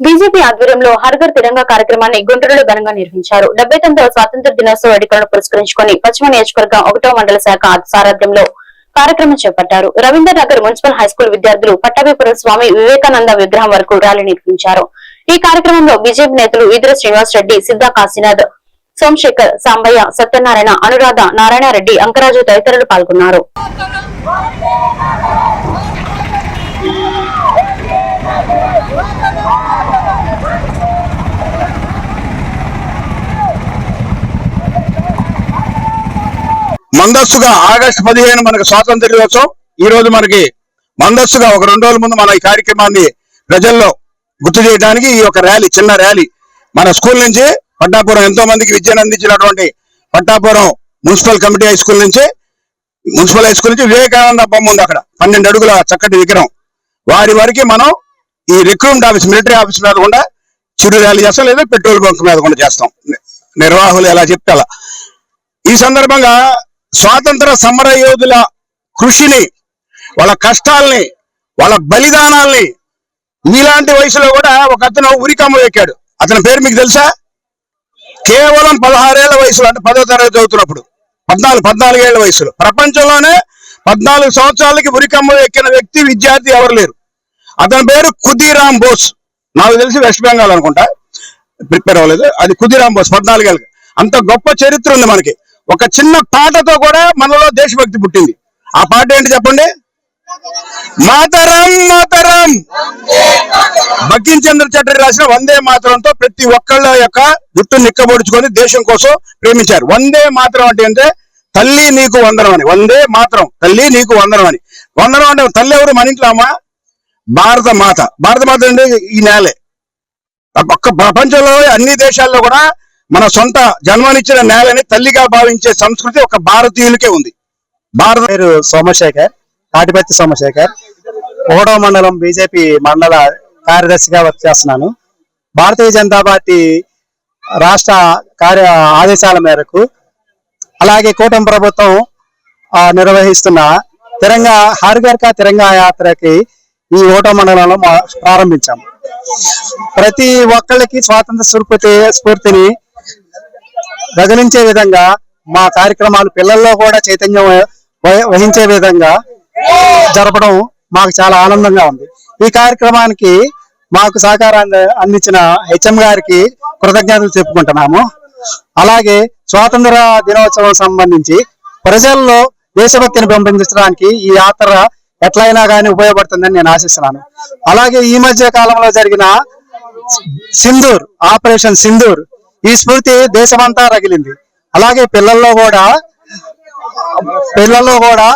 BJP ఆధ్వర్యంలో హర్ఘర్ తిరంగా కార్యక్రమాన్ని గుంటూరులో ఘనంగా నిర్వహించారు. డెబ్బై తొమ్మిదవ స్వాతంత్ర దినోత్సవ వేడుకలను పురస్కరించుకొని పశ్చిమ నియోజకవర్గం ఒకటో మండల శాఖ సారథ్యంలో కార్యక్రమం చేపట్టారు. రవీందర్ నగర్ మున్సిపల్ హైస్కూల్ విద్యార్థులు పట్టాభిపురం స్వామి వివేకానంద విగ్రహం వరకు ర్యాలీ నిర్వహించారు. ఈ కార్యక్రమంలో బీజేపీ నేతలు ఈదుర శ్రీనివాస్ రెడ్డి సిద్ధా కాశీనాథ్ సోమశేఖర్ సాంబయ్య సత్యనారాయణ అనురాధ నారాయణరెడ్డి అంకరాజు తదితరులు పాల్గొన్నారు. మందస్సుగా ఆగస్టు పదిహేను మనకు స్వాతంత్ర దినోత్సవం. ఈ రోజు మనకి మందస్సుగా ఒక రెండు రోజుల ముందు మన ఈ కార్యక్రమాన్ని ప్రజల్లో గుర్తు చేయడానికి ఈ యొక్క ర్యాలీ చిన్న ర్యాలీ. మన స్కూల్ నుంచి పట్టాపురం ఎంతో మందికి విద్యను అందించినటువంటి Pattapuram municipal committee high school నుంచి మున్సిపల్ హై స్కూల్ నుంచి వివేకానంద బొమ్మ ఉంది అక్కడ. పన్నెండు అడుగుల చక్కటి విగ్రహం. వారి వరకు మనం ఈ రిక్రూట్మెంట్ ఆఫీస్ మిలిటరీ ఆఫీస్ మీద కూడా చిరు ర్యాలీ చేస్తాం లేదా పెట్రోల్ బంక్ మీద కూడా చేస్తాం. నిర్వాహకులు ఎలా చెప్తే అలా. ఈ సందర్భంగా స్వాతంత్ర సమర యోధుల కృషిని వాళ్ళ కష్టాల్ని వాళ్ళ బలిదానాల్ని మీలాంటి వయసులో కూడా ఒక అతను ఉరికమ్మ ఎక్కాడు అతని పేరు మీకు తెలుసా? కేవలం పదహారేళ్ళ వయసులో అంటే పదో తరగతి చదువుతున్నప్పుడు. పద్నాలుగు పద్నాలుగేళ్ళ వయసులో. ప్రపంచంలోనే పద్నాలుగు సంవత్సరాలకి ఉరికమ్మ ఎక్కిన వ్యక్తి విద్యార్థి ఎవరు లేరు. అతని పేరు కుదీరామ్ బోస్. నాకు తెలిసి వెస్ట్ బెంగాల్ అనుకుంటా. ప్రిపేర్ అవ్వలేదు. అది కుదీరామ్ బోస్ పద్నాలుగేళ్ళకి. అంత గొప్ప చరిత్ర ఉంది మనకి. ఒక చిన్న పాటతో కూడా మనలో దేశభక్తి పుట్టింది. ఆ పాట ఏంటి చెప్పండి? మాతరం మాతరం. బకిం చంద్ర చటర్జీ రాసిన వందే మాతరంతో ప్రతి ఒక్కళ్ళ యొక్క జుట్టు నిక్కబొడుచుకొని దేశం కోసం ప్రేమించారు. వందే మాతరం అంటే అంటే తల్లి నీకు వందనం అని. వందే మాతరం తల్లి నీకు వందనం అని. వందనం అంటే తల్లి ఎవరు? మన ఇంట్లో అమ్మా భారత మాత. భారత మాత అంటే ఈ నేలే. ఒక్క ప్రపంచంలో అన్ని దేశాల్లో కూడా మన సొంత జన్మనిచ్చిన నేలని తల్లిగా భావించే సంస్కృతి ఒక భారతీయులకే ఉంది. భారత పేరు సోమశేఖర్ తాటిపత్తి సోమశేఖర్. ఒకటో మండలం బీజేపీ మండల కార్యదర్శిగా వర్క్ చేస్తున్నాను. భారతీయ జనతా పార్టీ రాష్ట్ర కార్య ఆదేశాల మేరకు అలాగే కూటమి ప్రభుత్వం ఆ, నిర్వహిస్తున్న తిరంగా హార్గర్కా తిరంగా యాత్రకి ఈ ఓటో మండలంలో ప్రారంభించాము. ప్రతి ఒక్కళ్ళకి స్వాతంత్ర స్ఫూర్తి స్ఫూర్తిని రగిలించే విధంగా మా కార్యక్రమాలు పిల్లల్లో కూడా చైతన్యం వహ- వహించే విధంగా జరపడం మాకు చాలా ఆనందంగా ఉంది. ఈ కార్యక్రమానికి మాకు సహకారాన్ని అందించిన హెచ్ఎం గారికి కృతజ్ఞతలు చెప్పుకుంటున్నాము. అలాగే స్వాతంత్ర దినోత్సవం సంబంధించి ప్రజల్లో దేశభక్తిని పెంపొందించడానికి ఈ యాత్ర ఎట్లయినా కానీ ఉపయోగపడుతుందని నేను ఆశిస్తున్నాను. అలాగే ఈ మధ్య కాలంలో జరిగిన సింధూర్ ఆపరేషన్ సింధూర్ ఈ స్ఫూర్తి దేశమంతా రగిలింది. అలాగే పిల్లల్లో కూడా పిల్లల్లో కూడా